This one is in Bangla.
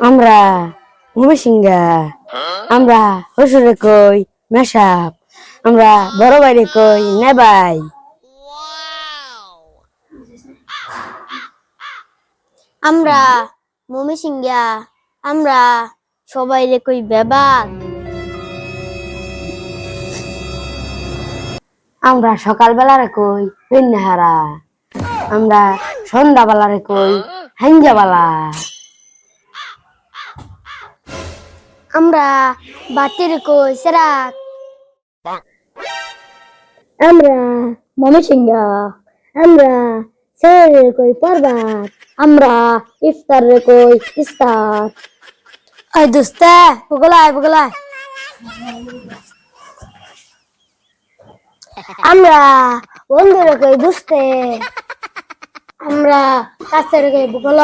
আমরা ভূমিসিংহা আমরা হসুরে কই মেশাপ আমরা বড় বাইরে কই নেবাই আমরা মমি সিংহা। আমরা সবাই রে কই বেবাক। আমরা সকালবেলারে কই পেন্নাহারা আমরা সন্ধ্যাবেলারে কই হাঞ্জাবালা আমরা বাতির কই সেরাক আমরা মমিসিংহা আমরা সেরে কই পর্বত আমরা ইফতার রে কই ইস্তার আই দোস্তা বগলাই বগলাই আমরা বন্ধুরে কই দুস্তে আমরা কাছের কই বগল.